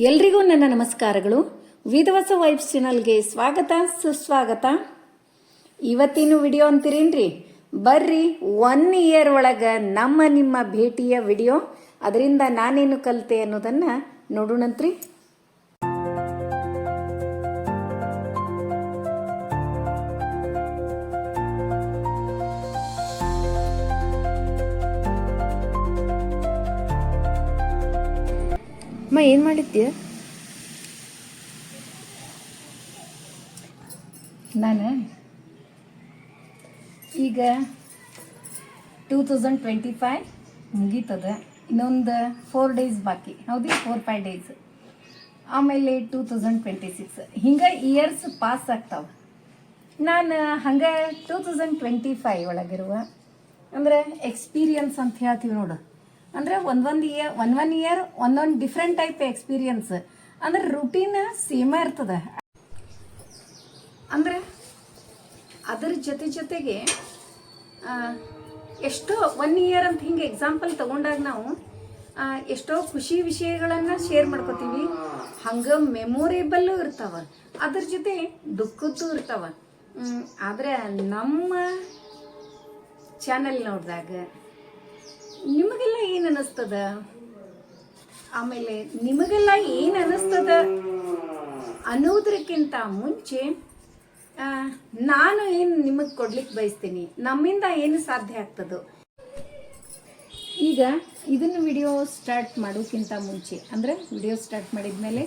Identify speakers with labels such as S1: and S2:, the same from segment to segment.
S1: ಎಲ್ರಿಗೂ ನನ್ನ ನಮಸ್ಕಾರಗಳು. ವಿಧವಸ ವೈಬ್ಸ್ ಚಾನಲ್ಗೆ ಸ್ವಾಗತ, ಸುಸ್ವಾಗತ. ಇವತ್ತಿನ ವಿಡಿಯೋ ಅಂತೀರೇನ್ರಿ? ಬರ್ರಿ ಒನ್ ಇಯರ್ ಒಳಗೆ ನಮ್ಮ ನಿಮ್ಮ ಭೇಟಿಯ ವಿಡಿಯೋ. ಅದರಿಂದ ನಾನೇನು ಕಲಿತೆ ಅನ್ನೋದನ್ನು ನೋಡೋಣಂತ್ರಿ.
S2: ಏನು ಮಾಡಿದ್ಯ?
S1: ನಾನು. ಈಗ ಟೂ ತೌಸಂಡ್ ಟ್ವೆಂಟಿ ಫೈವ್ ಮುಗೀತದ. ಇನ್ನೊಂದು ಫೋರ್ ಡೇಸ್ ಬಾಕಿ. ಹೌದು ಫೋರ್ ಫೈವ್ ಡೇಸ್ ಆಮೇಲೆ ಟೂ ತೌಸಂಡ್ ಟ್ವೆಂಟಿ ಸಿಕ್ಸ್ ಹಿಂಗೆ ಇಯರ್ಸ್ ಪಾಸ್ ಆಗ್ತಾವೆ. ನಾನು, ಹಂಗೆ ಟೂ ತೌಸಂಡ್ ಟ್ವೆಂಟಿ ಫೈವ್ ಒಳಗಿರುವ, ಅಂದರೆ ಎಕ್ಸ್ಪೀರಿಯನ್ಸ್ ಅಂತ ಹೇಳ್ತೀವಿ ನೋಡು. ಅಂದರೆ ಒಂದೊಂದು ಇಯರ್ ಒನ್ ಒನ್ ಇಯರ್ ಒಂದೊಂದು ಡಿಫ್ರೆಂಟ್ ಟೈಪ್ ಎಕ್ಸ್ಪೀರಿಯನ್ಸ್ ಅಂದ್ರೆ ರುಟೀನ್ ಸೇಮ ಇರ್ತದೆ. ಅಂದರೆ ಅದರ ಜೊತೆ ಜೊತೆಗೆ ಎಷ್ಟೋ ಒನ್ ಇಯರ್ ಅಂತ ಹಿಂಗೆ ಎಕ್ಸಾಂಪಲ್ ತಗೊಂಡಾಗ ನಾವು ಎಷ್ಟೋ ಖುಷಿ ವಿಷಯಗಳನ್ನು ಶೇರ್ ಮಾಡ್ಕೋತೀವಿ. ಹಂಗೆ ಮೆಮೊರೇಬಲ್ಲು ಇರ್ತಾವ. ಅದ್ರ ಜೊತೆ ದುಃಖದ್ದು ಇರ್ತಾವ. ಆದ್ರೆ ನಮ್ಮ ಚಾನಲ್ ನೋಡಿದಾಗ ನಿಮಗೆಲ್ಲ ಏನು ಅನಿಸ್ತದ? ಆಮೇಲೆ ನಿಮಗೆಲ್ಲ ಏನು ಅನಿಸ್ತದ? ಅನ್ನೋದ್ರಕ್ಕಿಂತ ಮುಂಚೆ ನಾನು ಏನು ನಿಮಗೆ ಕೊಡ್ಲಿಕ್ಕೆ ಬಯಸ್ತೀನಿ? ನಮ್ಮಿಂದ ಏನು ಸಾಧ್ಯ ಆಗ್ತದೋ? ಈಗ ಇದನ್ನು ವಿಡಿಯೋ ಸ್ಟಾರ್ಟ್ ಮಾಡೋಕ್ಕಿಂತ ಮುಂಚೆ, ಅಂದರೆ ವಿಡಿಯೋ ಸ್ಟಾರ್ಟ್ ಮಾಡಿದ್ಮೇಲೆ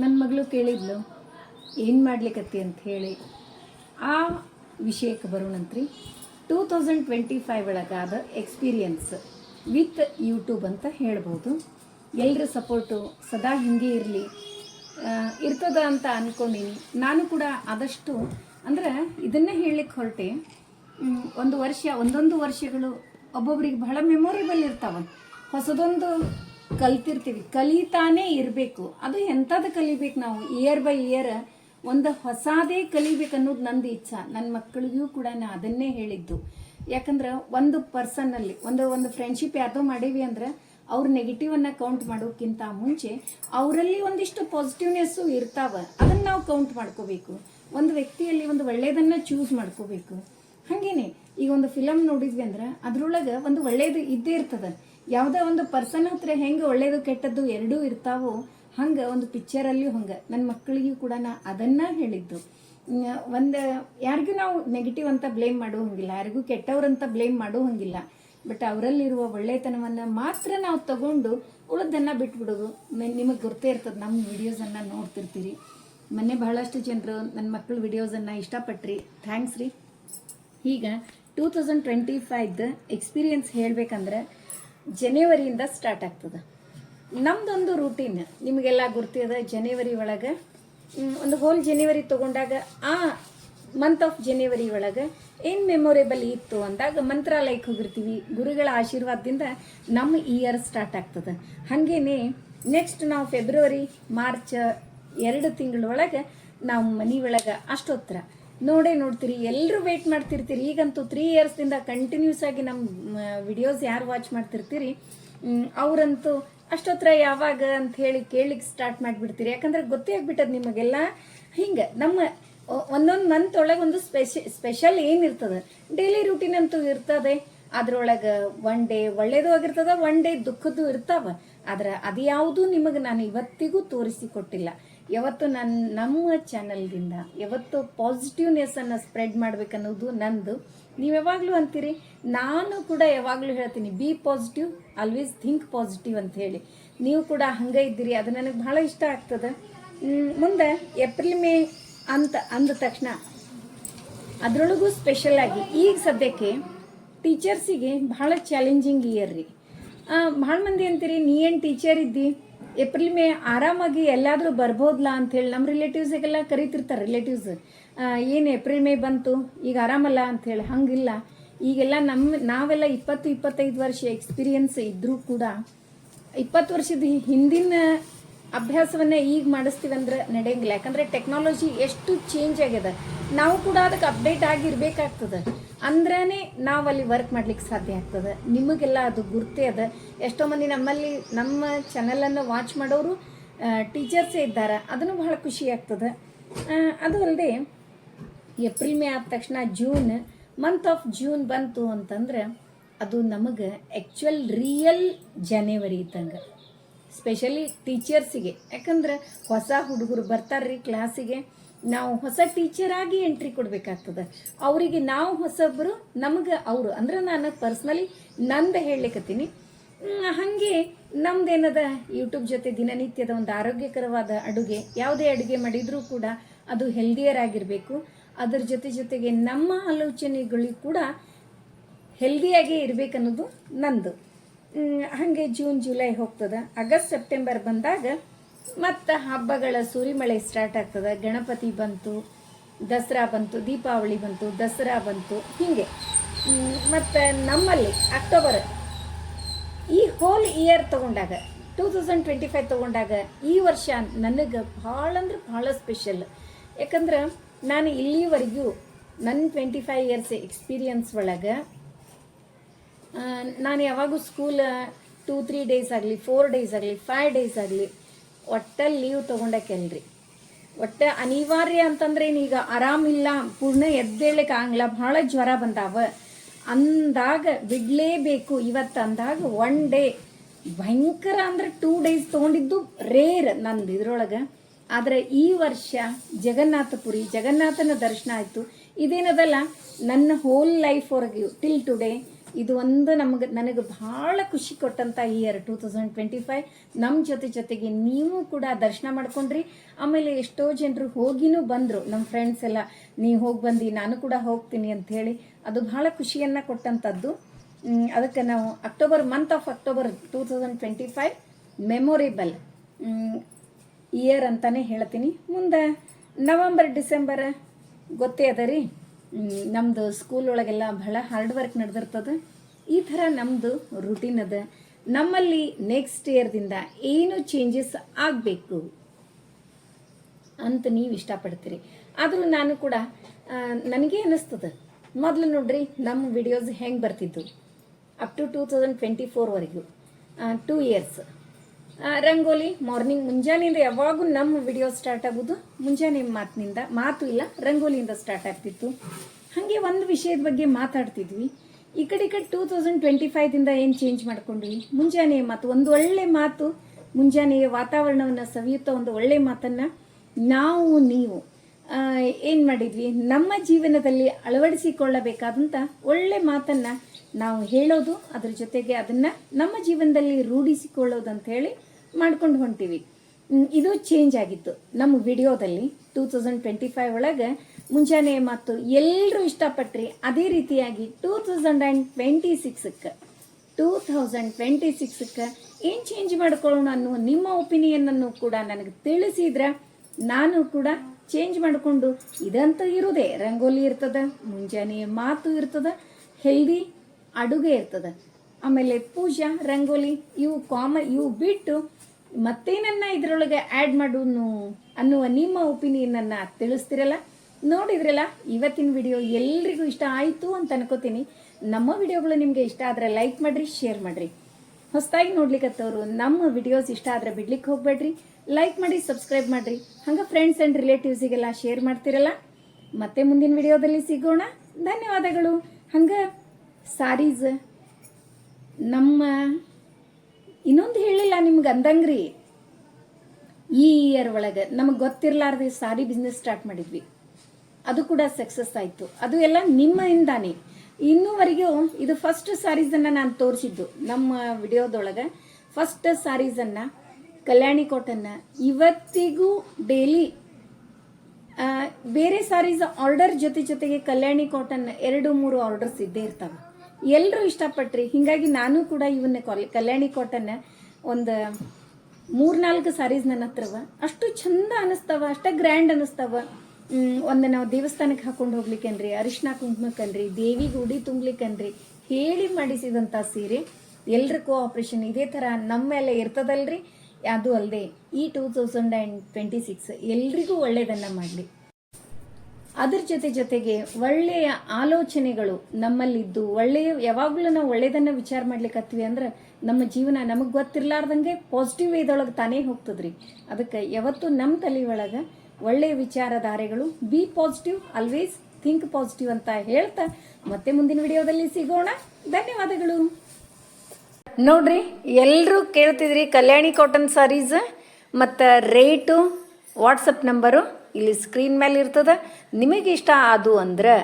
S1: ನನ್ನ ಮಗಳು ಕೇಳಿದ್ಲು, ಏನು ಮಾಡ್ಲಿಕ್ಕತ್ತಿ ಅಂತ ಹೇಳಿ. ಆ ವಿಷಯಕ್ಕೆ ಬರೋಣಂತ್ರಿ ಟೂ ತೌಸಂಡ್ ಟ್ವೆಂಟಿ ಫೈವ್ ಒಳಗಾದ ಎಕ್ಸ್ಪೀರಿಯನ್ಸ್ ವಿತ್ ಯೂಟ್ಯೂಬ್ ಅಂತ ಹೇಳ್ಬೋದು. ಎಲ್ಲರ ಸಪೋರ್ಟು ಸದಾ ಹಿಂಗೆ ಇರಲಿ. ಇರ್ತದ ಅಂತ ಅಂದ್ಕೊಂಡೀನಿ ನಾನು ಕೂಡ ಆದಷ್ಟು, ಅಂದ್ರೆ ಇದನ್ನೇ ಹೇಳಲಿಕ್ಕೆ ಹೊರಟೆ. ಒಂದು ವರ್ಷ, ಒಂದೊಂದು ವರ್ಷಗಳು ಒಬ್ಬೊಬ್ರಿಗೆ ಬಹಳ ಮೆಮೊರೇಬಲ್ ಇರ್ತಾವ. ಹೊಸದೊಂದು ಕಲ್ತಿರ್ತೀವಿ. ಕಲಿತಾನೇ ಇರಬೇಕು. ಅದು ಎಂಥದ್ದು ಕಲಿಬೇಕು ನಾವು? ಇಯರ್ ಬೈ ಇಯರ್ ಒಂದು ಹೊಸದೇ ಕಲಿಬೇಕು ಅನ್ನೋದು ನಂದು ಇಚ್ಛಾ. ನನ್ನ ಮಕ್ಕಳಿಗೂ ಕೂಡ ನಾನು ಅದನ್ನೇ ಹೇಳಿದ್ದು. ಯಾಕಂದ್ರೆ ಒಂದು ಪರ್ಸನ್ನಲ್ಲಿ ಒಂದು ಒಂದು ಫ್ರೆಂಡ್ಶಿಪ್ ಯಾರ್ದೋ ಮಾಡೀವಿ ಅಂದ್ರೆ ಅವ್ರ ನೆಗೆಟಿವನ್ನು ಕೌಂಟ್ ಮಾಡೋಕ್ಕಿಂತ ಮುಂಚೆ ಅವರಲ್ಲಿ ಒಂದಿಷ್ಟು ಪಾಸಿಟಿವ್ನೆಸ್ಸು ಇರ್ತಾವೆ. ಅದನ್ನ ನಾವು ಕೌಂಟ್ ಮಾಡ್ಕೋಬೇಕು. ಒಂದು ವ್ಯಕ್ತಿಯಲ್ಲಿ ಒಂದು ಒಳ್ಳೆಯದನ್ನು ಚೂಸ್ ಮಾಡ್ಕೋಬೇಕು. ಹಾಗೇನೆ, ಈಗ ಒಂದು ಫಿಲಮ್ ನೋಡಿದ್ವಿ ಅಂದ್ರೆ ಅದರೊಳಗೆ ಒಂದು ಒಳ್ಳೇದು ಇದ್ದೇ ಇರ್ತದ. ಯಾವುದೇ ಒಂದು ಪರ್ಸನ್ ಹತ್ರ ಹೆಂಗೆ ಒಳ್ಳೇದು ಕೆಟ್ಟದ್ದು ಎರಡೂ ಇರ್ತಾವೋ, ಹಂಗೆ ಒಂದು ಪಿಕ್ಚರಲ್ಲಿ ಹಂಗೆ. ನನ್ನ ಮಕ್ಕಳಿಗೂ ಕೂಡ ನಾ ಅದನ್ನ ಹೇಳಿದ್ದು. ಒಂದು, ಯಾರಿಗೂ ನಾವು ನೆಗೆಟಿವ್ ಅಂತ ಬ್ಲೇಮ್ ಮಾಡೋ ಹಂಗಿಲ್ಲ. ಯಾರಿಗೂ ಕೆಟ್ಟವ್ರಂತ ಬ್ಲೇಮ್ ಮಾಡೋ ಹಂಗಿಲ್ಲ. ಬಟ್ ಅವರಲ್ಲಿರುವ ಒಳ್ಳೆತನವನ್ನು ಮಾತ್ರ ನಾವು ತಗೊಂಡು ಉಳಿದನ್ನು ಬಿಟ್ಬಿಡೋದು. ನಿಮಗೆ ಗೊತ್ತೇ ಇರ್ತದೆ ನಮ್ಮ ವಿಡಿಯೋಸನ್ನು ನೋಡ್ತಿರ್ತೀರಿ. ಮೊನ್ನೆ ಬಹಳಷ್ಟು ಜನರು ನನ್ನ ಮಕ್ಕಳ ವಿಡಿಯೋಸನ್ನು ಇಷ್ಟಪಟ್ರಿ. ಥ್ಯಾಂಕ್ಸ್ ರೀ. ಈಗ ಟೂ ತೌಸಂಡ್ ಟ್ವೆಂಟಿ ಫೈವ್ದು ಎಕ್ಸ್ಪೀರಿಯನ್ಸ್ ಹೇಳಬೇಕಂದ್ರೆ ಜನವರಿಯಿಂದ ಸ್ಟಾರ್ಟ್ ಆಗ್ತದೆ. ನಮ್ದೊಂದು ರೂಟೀನ್ ನಿಮಗೆಲ್ಲ ಗುರ್ತಿದೆ ಜನವರಿ ಒಳಗೆ ಒಂದು ಹೋಲ್ ಜನವರಿ ತಗೊಂಡಾಗ, ಆ ಮಂತ್ ಆಫ್ ಜನವರಿ ಒಳಗೆ ಏನು ಮೆಮೊರೇಬಲ್ ಇತ್ತು ಅಂದಾಗ ಮಂತ್ರಾಲಯಕ್ಕೆ ಹೋಗಿರ್ತೀವಿ. ಗುರುಗಳ ಆಶೀರ್ವಾದದಿಂದ ನಮ್ಮ ಇಯರ್ ಸ್ಟಾರ್ಟ್ ಆಗ್ತದೆ. ಹಾಗೇನೆ ನೆಕ್ಸ್ಟ್ ನಾವು ಫೆಬ್ರವರಿ ಮಾರ್ಚ್ ಎರಡು ತಿಂಗಳೊಳಗೆ ನಾವು ಮನೆ ಒಳಗೆ ಅಷ್ಟೊತ್ತರ. ನೋಡೇ ನೋಡ್ತೀರಿ ಎಲ್ಲರೂ ವೇಟ್ ಮಾಡ್ತಿರ್ತೀರಿ. ಈಗಂತೂ ತ್ರೀ ಇಯರ್ಸ್ದಿಂದ ಕಂಟಿನ್ಯೂಸ್ ಆಗಿ ನಮ್ಮ ವಿಡಿಯೋಸ್ ಯಾರು ವಾಚ್ ಮಾಡ್ತಿರ್ತೀರಿ? ಅವರಂತೂ ಅಷ್ಟೊತ್ತರ ಯಾವಾಗ ಅಂತ ಹೇಳಿ ಕೇಳಿಕ್ ಸ್ಟಾರ್ಟ್ ಮಾಡಿಬಿಡ್ತೀರಿ. ಯಾಕಂದ್ರೆ ಗೊತ್ತೇ ಆಗ್ಬಿಟ್ಟದ ನಿಮಗೆಲ್ಲ. ಹಿಂಗೆ ನಮ್ಮ ಒಂದೊಂದು ಮಂತ್ ಒಳಗೆ ಒಂದು ಸ್ಪೆಷ ಸ್ಪೆಷಲ್ ಏನಿರ್ತದೆ. ಡೈಲಿ ರೂಟೀನ್ ಅಂತೂ ಇರ್ತದೆ. ಅದರೊಳಗೆ ಒನ್ ಡೇ ಒಳ್ಳೇದು ಆಗಿರ್ತದ ಒನ್ ಡೇ ದುಃಖದ್ದು ಇರ್ತಾವ. ಆದ್ರೆ ಅದು ಯಾವುದು ನಿಮಗೆ ನಾನು ಇವತ್ತಿಗೂ ತೋರಿಸಿ ಕೊಟ್ಟಿಲ್ಲ. ಯಾವತ್ತು ನನ್ನ ನಮ್ಮ ಚಾನಲ್ದಿಂದ ಯಾವತ್ತು ಪಾಸಿಟಿವ್ನೆಸ್ ಅನ್ನು ಸ್ಪ್ರೆಡ್ ಮಾಡ್ಬೇಕನ್ನೋದು ನಂದು. ನೀವು ಯಾವಾಗಲೂ ಅಂತೀರಿ, ನಾನು ಕೂಡ ಯಾವಾಗಲೂ ಹೇಳ್ತೀನಿ be positive always think positive ಅಂತ ಹೇಳಿ. ನೀವು ಕೂಡ ಹಂಗೆ ಇದ್ದೀರಿ, ಅದು ನನಗೆ ಬಹಳ ಇಷ್ಟ ಆಗ್ತದೆ. ಮುಂದೆ ಏಪ್ರಿಲ್ ಮೇ ಅಂತ ಅಂದ ತಕ್ಷಣ, ಅದರೊಳಗೂ ಸ್ಪೆಷಲ್ ಆಗಿ, ಈಗ ಸದ್ಯಕ್ಕೆ ಟೀಚರ್ಸಿಗೆ ಬಹಳ ಚಾಲೆಂಜಿಂಗ್ ಇಯರ್ ರೀ. ಭಾಳ ಮಂದಿ ಅಂತೀರಿ, ನೀ ಏನು ಟೀಚರ್ ಇದ್ದಿ? ಏಪ್ರಿಲ್ ಮೇ ಆರಾಮಾಗಿ ಎಲ್ಲಾದರೂ ಬರ್ಬೋದಲಾ? ಅಂತ ಹೇಳಿ ನಮ್ಮ ರಿಲೇಟಿವ್ಸಿಗೆಲ್ಲ ಕರಿತಿರ್ತಾರೆ ರಿಲೇಟಿವ್ಸ್ ಏನು ಏಪ್ರಿಲ್ ಮೇ ಬಂತು, ಈಗ ಆರಾಮಲ್ಲ ಅಂಥೇಳಿ ಹಂಗಿಲ್ಲ. ಈಗೆಲ್ಲ ನಮ್ಮ ನಾವೆಲ್ಲ ಇಪ್ಪತ್ತು, ಇಪ್ಪತ್ತೈದು ವರ್ಷ ಎಕ್ಸ್ಪೀರಿಯನ್ಸ್ ಇದ್ದರೂ ಕೂಡ, ಇಪ್ಪತ್ತು ವರ್ಷದ ಹಿಂದಿನ ಅಭ್ಯಾಸವನ್ನ ಈಗ ಮಾಡಿಸ್ತೀವಂದ್ರೆ ನಡೆಯಂಗಿಲ್ಲ. ಯಾಕಂದ್ರೆ ಟೆಕ್ನಾಲಜಿ ಎಷ್ಟು ಚೇಂಜ್ ಆಗ್ಯದ. ನಾವು ಕೂಡ ಅದಕ್ಕೆ ಅಪ್ಡೇಟ್ ಆಗಿರ್ಬೇಕಾಗ್ತದೆ. ಅಂದ್ರೇ ನಾವು ಅಲ್ಲಿ ವರ್ಕ್ ಮಾಡ್ಲಿಕ್ಕೆ ಸಾಧ್ಯ ಆಗ್ತದೆ. ನಿಮಗೆಲ್ಲ ಅದು ಗುರ್ತೇ ಅದ. ಎಷ್ಟೋ ಮಂದಿ ನಮ್ಮಲ್ಲಿ, ನಮ್ಮ ಚಾನಲನ್ನು ವಾಚ್ ಮಾಡೋರು ಟೀಚರ್ಸೇ ಇದ್ದಾರೆ. ಅದನ್ನು ಬಹಳ ಖುಷಿ ಆಗ್ತದೆ. ಅದು ಅಲ್ಲದೆ ಏಪ್ರಿಲ್ ಮೇ ಆದ ತಕ್ಷಣ ಜೂನ್ ಮಂತ್ ಆಫ್ ಜೂನ್ ಬಂತು ಅಂತಂದ್ರೆ ಅದು ನಮಗೆ ಆ್ಯಕ್ಚುಯಲ್ ರಿಯಲ್ ಜನವರಿ ಇದ್ದಂಗೆ. ಸ್ಪೆಷಲಿ ಟೀಚರ್ಸಿಗೆ ಯಾಕಂದ್ರೆ ಹೊಸ ಹುಡುಗರು ಬರ್ತಾರ್ರಿ ಕ್ಲಾಸಿಗೆ ನಾವು ಹೊಸ ಟೀಚರ್ ಆಗಿ ಎಂಟ್ರಿ ಕೊಡಬೇಕಾಗ್ತದೆ. ಅವರಿಗೆ ನಾವು ಹೊಸಬ್ರು, ನಮಗೆ ಅವರು. ಅಂದ್ರೆ ನಾನು ಪರ್ಸ್ನಲಿ ನಂದು ಹೇಳಲಿಕ್ಕತ್ತೀನಿ ಹಾಗೆ ನಮ್ದೇನದ ಯೂಟ್ಯೂಬ್ ಜೊತೆ ದಿನನಿತ್ಯದ ಒಂದು ಆರೋಗ್ಯಕರವಾದ ಅಡುಗೆ, ಯಾವುದೇ ಅಡುಗೆ ಮಾಡಿದರೂ ಕೂಡ ಅದು ಹೆಲ್ದಿಯರ್ ಆಗಿರಬೇಕು. ಅದರ ಜೊತೆ ಜೊತೆಗೆ ನಮ್ಮ ಆಲೋಚನೆಗಳು ಕೂಡ ಹೆಲ್ದಿಯಾಗೇ ಇರಬೇಕನ್ನೋದು ನಂದು. ಹಾಗೆ ಜೂನ್ ಜುಲೈ ಹೋಗ್ತದೆ. ಆಗಸ್ಟ್ ಸೆಪ್ಟೆಂಬರ್ ಬಂದಾಗ ಮತ್ತು ಹಬ್ಬಗಳ ಸುರಿಮಳೆ ಸ್ಟಾರ್ಟ್ ಆಗ್ತದೆ. ಗಣಪತಿ ಬಂತು, ದಸರಾ ಬಂತು, ದೀಪಾವಳಿ ಬಂತು, ದಸರಾ ಬಂತು, ಹೀಗೆ. ಮತ್ತು ನಮ್ಮಲ್ಲಿ ಅಕ್ಟೋಬರ್ ಈ ಹೋಲ್ ಇಯರ್ ತಗೊಂಡಾಗ ಟೂ ತೌಸಂಡ್ ಟ್ವೆಂಟಿ ಫೈವ್ ತಗೊಂಡಾಗ ಈ ವರ್ಷ ನನಗೆ ಭಾಳ ಅಂದ್ರೆ ಭಾಳ ಸ್ಪೆಷಲ್ ಯಾಕಂದ್ರೆ ನಾನು ಇಲ್ಲಿವರೆಗೂ ನನ್ನ ಟ್ವೆಂಟಿ ಫೈವ್ ಇಯರ್ಸ್ ಎಕ್ಸ್ಪೀರಿಯನ್ಸ್ ಒಳಗೆ ನಾನು ಯಾವಾಗೂ ಸ್ಕೂಲ್ ಟೂ ತ್ರೀ ಡೇಸ್ ಆಗಲಿ ಫೋರ್ ಡೇಸ್ ಆಗಲಿ ಫೈವ್ ಡೇಸ್ ಆಗಲಿ ಒಟ್ಟ ಲೀವ್ ತೊಗೊಂಡಕ್ಕೆಲ್ರಿ ಒಟ್ಟ ಅನಿವಾರ್ಯ ಅಂತಂದ್ರೆ ಈಗ ಆರಾಮಿಲ್ಲ ಪೂರ್ಣ ಎದ್ದೇಳಕ್ಕೆ ಆಗಲ್ಲ ಭಾಳ ಜ್ವರ ಬಂದಾವ. ಅಂದಾಗ ಬಿಡಲೇಬೇಕು, ಇವತ್ತು ಅಂದಾಗ ಒನ್ ಡೇ ಭಯಂಕರ ಅಂದ್ರೆ ಟೂ ಡೇಸ್ ತೊಗೊಂಡಿದ್ದು ರೇರ್ ನಂದು ಇದ್ರೊಳಗೆ. ಆದರೆ ಈ ವರ್ಷ ಜಗನ್ನಾಥಪುರಿ, ಜಗನ್ನಾಥನ ದರ್ಶನ ಆಯಿತು. ಇದೇನದಲ್ಲ, ನನ್ನ ಹೋಲ್ ಲೈಫ್ ಹೊರಗೆ ಟಿಲ್ ಟುಡೇ ಇದು ಒಂದು ನಮಗೆ, ನನಗೆ ಭಾಳ ಖುಷಿ ಕೊಟ್ಟಂಥ year two thousand twenty five ನಮ್ಮ ಜೊತೆ ಜೊತೆಗೆ ನೀವು ಕೂಡ ದರ್ಶನ ಮಾಡ್ಕೊಂಡ್ರಿ. ಆಮೇಲೆ ಎಷ್ಟೋ ಜನರು ಹೋಗಿನೂ ಬಂದರು. ನಮ್ಮ ಫ್ರೆಂಡ್ಸ್ ಎಲ್ಲ ನೀವು ಹೋಗಿ ಬಂದು, ನಾನು ಕೂಡ ಹೋಗ್ತೀನಿ ಅಂತ ಹೇಳಿ ಅದು ಭಾಳ ಖುಷಿಯನ್ನು ಕೊಟ್ಟಂಥದ್ದು ಅದಕ್ಕೆ ನಾವು October month of October two thousand twenty five memorable year ಅಂತಾನೆ ಹೇಳ್ತೀನಿ. ಮುಂದೆ ನವಂಬರ್ ಡಿಸೆಂಬರ್ ಗೊತ್ತೇ ಅದ ರೀ? ನಮ್ಮದು ಸ್ಕೂಲ್ ಒಳಗೆಲ್ಲ ಬಹಳ ಹಾರ್ಡ್ ವರ್ಕ್ ನಡೆದಿರ್ತದೆ. ಈ ಥರ ನಮ್ಮದು ರುಟೀನ್ ಅದ. ನಮ್ಮಲ್ಲಿ ನೆಕ್ಸ್ಟ್ ಇಯರ್ದಿಂದ ಏನು ಚೇಂಜಸ್ ಆಗಬೇಕು ಅಂತ ನೀವು ಇಷ್ಟಪಡ್ತೀರಿ. ಆದರೂ ನಾನು ಕೂಡ ನನಗೆ ಅನ್ನಿಸ್ತದೆ ಮೊದಲು ನೋಡ್ರಿ, ನಮ್ಮ ವಿಡಿಯೋಸ್ ಹೆಂಗೆ ಬರ್ತಿದ್ದು up to two thousand twenty ಫೋರ್ವರೆಗೂ two years rangoli morning ಮುಂಜಾನೆಯಿಂದ ಯಾವಾಗೂ ನಮ್ಮ ವಿಡಿಯೋ ಸ್ಟಾರ್ಟ್ ಆಗೋದು ಮುಂಜಾನೆ ಮಾತಿನಿಂದ. ಮಾತು ಇಲ್ಲ, ರಂಗೋಲಿಯಿಂದ ಸ್ಟಾರ್ಟ್ ಆಗ್ತಿತ್ತು. ಹಾಗೆ ಒಂದು ವಿಷಯದ ಬಗ್ಗೆ ಮಾತಾಡ್ತಿದ್ವಿ. ಈ ಕಡೆ ಈ ಕಡೆ ಟೂ ತೌಸಂಡ್ ಟ್ವೆಂಟಿ ಫೈವ್ದಿಂದ ಏನು ಚೇಂಜ್ ಮಾಡ್ಕೊಂಡ್ವಿ? ಮುಂಜಾನೆ ಮಾತು, ಒಂದು ಒಳ್ಳೆ ಮಾತು, ಮುಂಜಾನೆಯ ವಾತಾವರಣವನ್ನು ಸವಿಯುತ್ತ ಒಂದು ಒಳ್ಳೆ ಮಾತನ್ನು ನಾವು, ನೀವು ಏನು ಮಾಡಿದ್ವಿ? ನಮ್ಮ ಜೀವನದಲ್ಲಿ ಅಳವಡಿಸಿಕೊಳ್ಳಬೇಕಾದಂಥ ಒಳ್ಳೆ ಮಾತನ್ನು ನಾವು ಹೇಳೋದು, ಅದ್ರ ಜೊತೆಗೆ ಅದನ್ನು ನಮ್ಮ ಜೀವನದಲ್ಲಿ ರೂಢಿಸಿಕೊಳ್ಳೋದು ಅಂತ ಹೇಳಿ ಮಾಡ್ಕೊಂಡು ಹೊಂಟೀವಿ. ಇದು ಚೇಂಜ್ ಆಗಿತ್ತು. ನಮ್ಮ ವಿಡಿಯೋದಲ್ಲಿ ಟೂ ತೌಸಂಡ್ ಟ್ವೆಂಟಿ ಫೈವ್ ಒಳಗೆ ಮುಂಜಾನೆ ಮತ್ತು ಎಲ್ಲರೂ ಇಷ್ಟಪಟ್ಟ್ರಿ ಅದೇ ರೀತಿಯಾಗಿ ಟೂ ತೌಸಂಡ್ ಆ್ಯಂಡ್ ಟ್ವೆಂಟಿ ಸಿಕ್ಸಕ್ಕೆ ಟೂ ಥೌಸಂಡ್ ಟ್ವೆಂಟಿ ಸಿಕ್ಸಕ್ಕೆ ಏನು ಚೇಂಜ್ ಮಾಡ್ಕೊಳ್ಳೋಣ ಅನ್ನೋ ನಿಮ್ಮ ಒಪಿನಿಯನ್ನನ್ನು ಕೂಡ ನನಗೆ ತಿಳಿಸಿದ್ರೆ. ನಾನು ಕೂಡ ಚೇಂಜ್ ಮಾಡಿಕೊಂಡು ಇದಂತ ಇರೋದೇ. ರಂಗೋಲಿ ಇರ್ತದ, ಮುಂಜಾನೆ ಮಾತು ಇರ್ತದ ಹೆಲ್ದಿ ಅಡುಗೆ ಇರ್ತದ. ಆಮೇಲೆ ಪೂಜಾ, ರಂಗೋಲಿ ಇವು ಕಾಮನ್ ಇವು ಬಿಟ್ಟು ಮತ್ತೇನನ್ನ ಇದರೊಳಗೆ ಆ್ಯಡ್ ಮಾಡೋನು ಅನ್ನುವ ನಿಮ್ಮ ಒಪಿನಿಯನನ್ನು ತಿಳಿಸ್ತಿರಲ್ಲ? ನೋಡಿದ್ರಲ್ಲ, ಇವತ್ತಿನ ವಿಡಿಯೋ ಎಲ್ರಿಗೂ ಇಷ್ಟ ಆಯಿತು ಅಂತ ಅನ್ಕೋತೀನಿ. ನಮ್ಮ ವಿಡಿಯೋಗಳು ನಿಮಗೆ ಇಷ್ಟ ಆದರೆ ಲೈಕ್ ಮಾಡಿರಿ ಶೇರ್ ಮಾಡಿರಿ. ಹೊಸದಾಗಿ ನೋಡ್ಲಿಕ್ಕತ್ತವರು ನಮ್ಮ ವಿಡಿಯೋಸ್ ಇಷ್ಟ ಆದರೆ ಬಿಡ್ಲಿಕ್ಕೆ ಹೋಗ್ಬೇಡ್ರಿ. ಲೈಕ್ ಮಾಡಿ ಸಬ್ಸ್ಕ್ರೈಬ್ ಮಾಡಿರಿ. ಹಂಗೆ ಫ್ರೆಂಡ್ಸ್ ಆ್ಯಂಡ್ ರಿಲೇಟಿವ್ಸಿಗೆಲ್ಲ ಶೇರ್ ಮಾಡ್ತಿರಲ್ಲ? ಮತ್ತೆ ಮುಂದಿನ ವಿಡಿಯೋದಲ್ಲಿ ಸಿಗೋಣ. ಧನ್ಯವಾದಗಳು. ಹಂಗೆ, ಸಾರೀಸ್, ನಮ್ಮ ಇನ್ನೊಂದು ಹೇಳಿಲ್ಲ, ನಿಮ್ಗೆ ಅಂದಂಗ್ರಿ. ಈ ಇಯರ್ ಒಳಗೆ ನಮಗೆ ಗೊತ್ತಿರಲಾರ್ದೆ ಸಾರಿ ಬಿಸ್ನೆಸ್ ಸ್ಟಾರ್ಟ್ ಮಾಡಿದ್ವಿ. ಅದು ಕೂಡ ಸಕ್ಸಸ್ ಆಯಿತು. ಅದು ಎಲ್ಲ ನಿಮ್ಮಿಂದಾನೆ. ಇನ್ನೂವರೆಗೂ ಇದು ಫಸ್ಟ್ ಸ್ಯಾರೀಸನ್ನು ನಾನು ತೋರಿಸಿದ್ದು. ನಮ್ಮ ವಿಡಿಯೋದೊಳಗೆ ಫಸ್ಟ್ ಸ್ಯಾರೀಸನ್ನು ಕಲ್ಯಾಣಿ ಕಾಟನ್ನ ಇವತ್ತಿಗೂ ಡೈಲಿ ಬೇರೆ ಸಾರೀಸ್ ಆರ್ಡರ್ ಜೊತೆ ಜೊತೆಗೆ ಕಲ್ಯಾಣಿ ಕಾಟನ್ ಎರಡು ಮೂರು ಆರ್ಡರ್ಸ್ ಇದ್ದೇ ಇರ್ತಾವೆ. ಎಲ್ಲರೂ ಇಷ್ಟಪಟ್ರಿ. ಹಿಂಗಾಗಿ ನಾನು ಕೂಡ ಇವನ್ನ ಕೊಲ್- ಕಲ್ಯಾಣಿ ಕಾಟನ್ ಒಂದು ಮೂರ್ನಾಲ್ಕು ಸಾರೀಸ್ ನನ್ನ ಹತ್ರವ. ಅಷ್ಟು ಚಂದ ಅನಿಸ್ತವ, ಅಷ್ಟೇ ಗ್ರ್ಯಾಂಡ್ ಅನಿಸ್ತವ. ಒಂದು ನಾವು ದೇವಸ್ಥಾನಕ್ಕೆ ಹಾಕೊಂಡು ಹೋಗ್ಲಿಕ್ಕೆನ್ರಿ ಅರಿಶಿನ ಕುಂಕುಮಕ್ಕನ್ರಿ ದೇವಿಗೆ ಉಡಿ ತುಂಬ್ಲಿಕ್ಕನ್ರಿ ಹೇಳಿ ಮಾಡಿಸಿದಂಥ ಸೀರೆ ಎಲ್ರ ಕೋಆಪ್ರೇಷನ್ ಇದೇ ಥರ ನಮ್ಮ ಮೇಲೆ ಇರ್ತದಲ್ರಿ? ಅದು ಅಲ್ಲದೆ ಈ two thousand and twenty six ಎಲ್ರಿಗೂ ಒಳ್ಳೆಯದನ್ನು ಮಾಡಲಿ. ಅದ್ರ ಜೊತೆ ಜೊತೆಗೆ ಒಳ್ಳೆಯ ಆಲೋಚನೆಗಳು ನಮ್ಮಲ್ಲಿದ್ದು, ಒಳ್ಳೆಯ, ಯಾವಾಗಲೂ ನಾವು ಒಳ್ಳೆಯದನ್ನು ವಿಚಾರ ಮಾಡ್ಲಿಕ್ಕತ್ತೀವಿ ಅಂದ್ರೆ ನಮ್ಮ ಜೀವನ ನಮಗೆ ಗೊತ್ತಿರ್ಲಾರ್ದಂಗೆ ಪಾಸಿಟಿವ್ ವೇದೊಳಗೆ ತಾನೇ ಹೋಗ್ತದ್ರಿ. ಅದಕ್ಕೆ ಯಾವತ್ತು ನಮ್ಮ ತಲೆ ಒಳಗೆ ಒಳ್ಳೆಯ ವಿಚಾರಧಾರೆಗಳು be positive always think positive ಅಂತ ಹೇಳ್ತಾ ಮತ್ತೆ ಮುಂದಿನ ವಿಡಿಯೋದಲ್ಲಿ ಸಿಗೋಣ. ಧನ್ಯವಾದಗಳು. ನೋಡ್ರಿ ಎಲ್ಲರೂ ಕೇಳ್ತಿದ್ರಿ ಕಲ್ಯಾಣಿ ಕಾಟನ್ ಸಾರೀಸ್ ಮತ್ತು ರೇಟು ವಾಟ್ಸಪ್ ನಂಬರು ಇಲ್ಲಿ ಸ್ಕ್ರೀನ್ ಮೇಲೆ ಇರ್ತದ. ನಿಮಗೆ ಇಷ್ಟ ಅದು ಅಂದ್ರೆ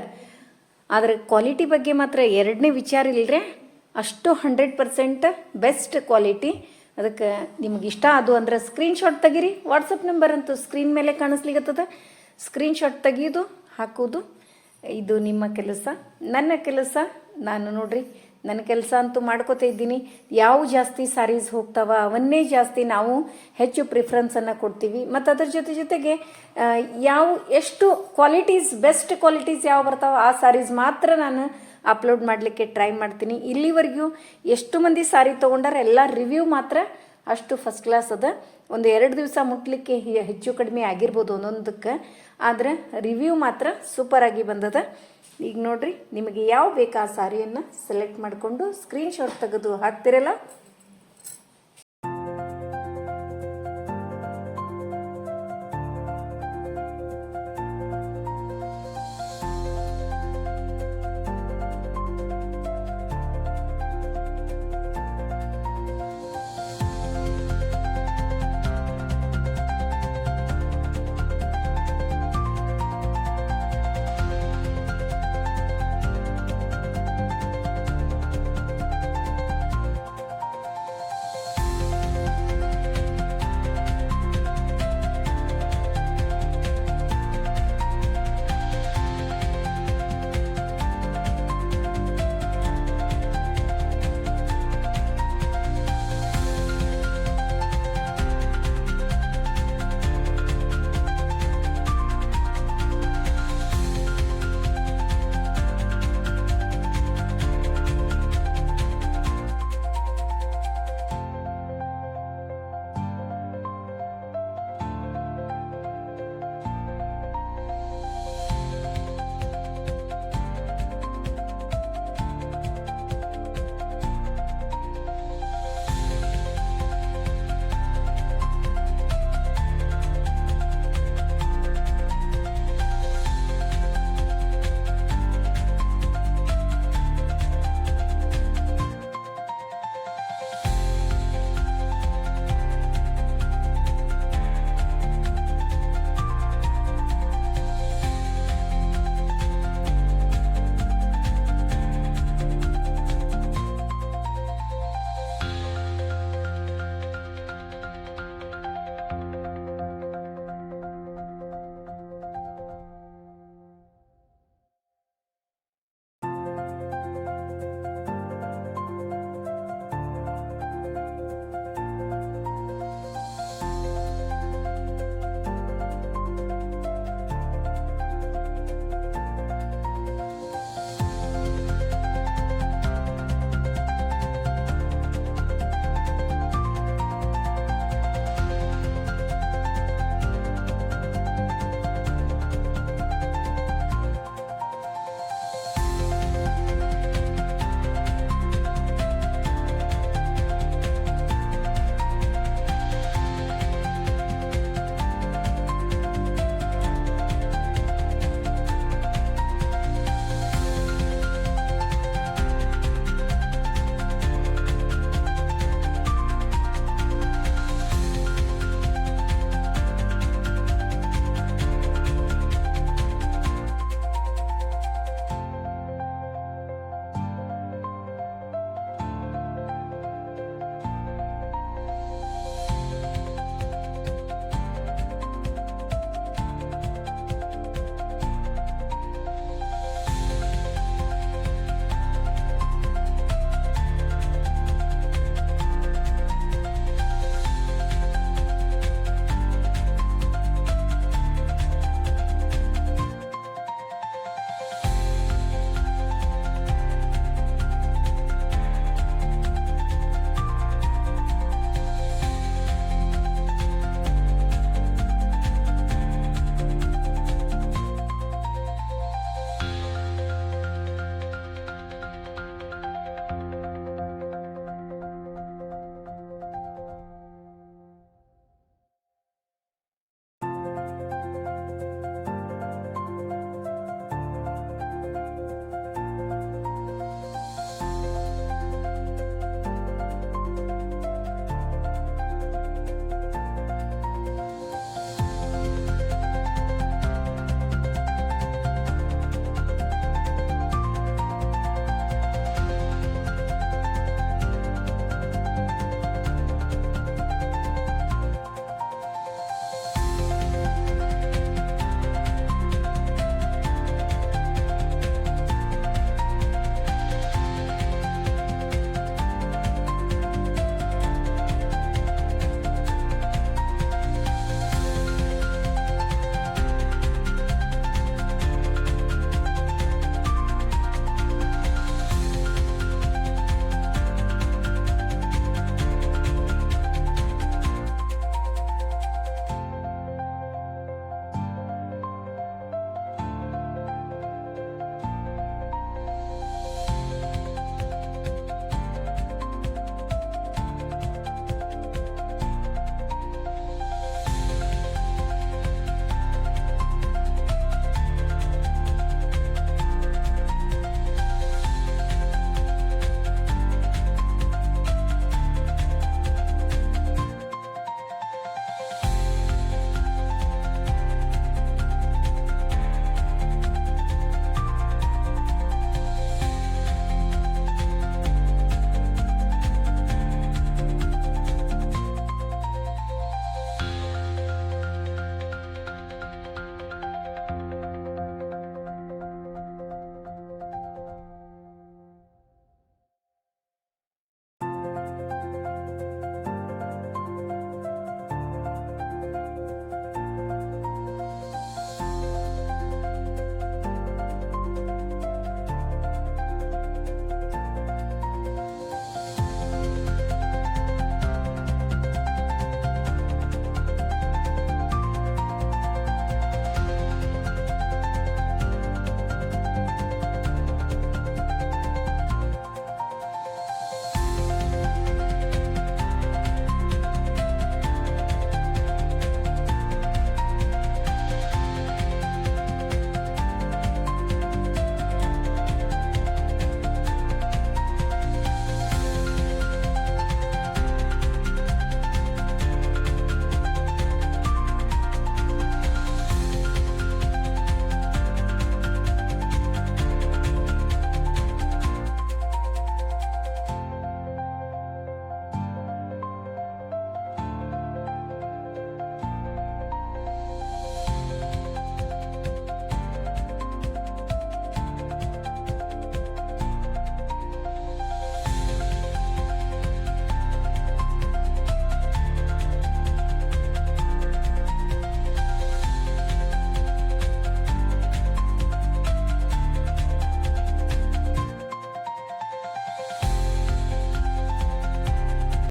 S1: ಅದರ ಕ್ವಾಲಿಟಿ ಬಗ್ಗೆ ಮಾತ್ರ ಎರಡನೇ ವಿಚಾರ ಇಲ್ಲರೆ ಅಷ್ಟು ಹಂಡ್ರೆಡ್ ಪರ್ಸೆಂಟ್ ಬೆಸ್ಟ್ ಕ್ವಾಲಿಟಿ ಅದಕ್ಕೆ ನಿಮ್ಗೆ ಇಷ್ಟ ಅದು ಅಂದ್ರೆ ಸ್ಕ್ರೀನ್ಶಾಟ್ ತೆಗೀರಿ. ವಾಟ್ಸಪ್ ನಂಬರ್ ಅಂತೂ ಸ್ಕ್ರೀನ್ ಮೇಲೆ ಕಾಣಿಸ್ಲಿಕ್ಕತ್ತದ ಸ್ಕ್ರೀನ್ಶಾಟ್ ತೆಗಿಯೋದು ಹಾಕೋದು. ಇದು ನಿಮ್ಮ ಕೆಲಸ. ನನ್ನ ಕೆಲಸ. ನಾನು ನೋಡ್ರಿ. ನನ್ನ ಕೆಲಸ ಅಂತೂ ಮಾಡ್ಕೋತಾ ಇದ್ದೀನಿ. ಯಾವ ಜಾಸ್ತಿ ಸಾರೀಸ್ ಹೋಗ್ತಾವ ಅವನ್ನೇ ಜಾಸ್ತಿ ನಾವು ಹೆಚ್ಚು ಪ್ರಿಫರೆನ್ಸನ್ನು ಕೊಡ್ತೀವಿ. ಮತ್ತು ಅದ್ರ ಜೊತೆ ಜೊತೆಗೆ ಯಾವ, ಎಷ್ಟು ಕ್ವಾಲಿಟೀಸ್ ಬೆಸ್ಟ್ ಕ್ವಾಲಿಟೀಸ್ ಯಾವ ಬರ್ತಾವ ಆ ಸಾರೀಸ್ ಮಾತ್ರ ನಾನು ಅಪ್ಲೋಡ್ ಮಾಡಲಿಕ್ಕೆ ಟ್ರೈ ಮಾಡ್ತೀನಿ. ಇಲ್ಲಿವರೆಗೂ ಎಷ್ಟು ಮಂದಿ ಸಾರಿ ತೊಗೊಂಡಾರ ಎಲ್ಲ ರಿವ್ಯೂ ಮಾತ್ರ ಅಷ್ಟು ಫಸ್ಟ್ ಕ್ಲಾಸ್ ಅದ. ಒಂದು ಎರಡು ದಿವಸ ಮುಟ್ಲಿಕ್ಕೆ ಹೆಚ್ಚು ಕಡಿಮೆ ಆಗಿರ್ಬೋದು ಒಂದೊಂದಕ್ಕೆ. ಆದರೆ ರಿವ್ಯೂ ಮಾತ್ರ ಸೂಪರ್ ಆಗಿ ಬಂದದ. ಈಗ ನೋಡ್ರಿ ನಿಮಗೆ ಯಾವ ಬೇಕಾ ಆ ಸಾರಿಯನ್ನು ಸೆಲೆಕ್ಟ್ ಮಾಡಿಕೊಂಡು ಸ್ಕ್ರೀನ್ಶಾಟ್ ತೆಗೆದು ಹಾಕ್ತಿರಲ್ಲ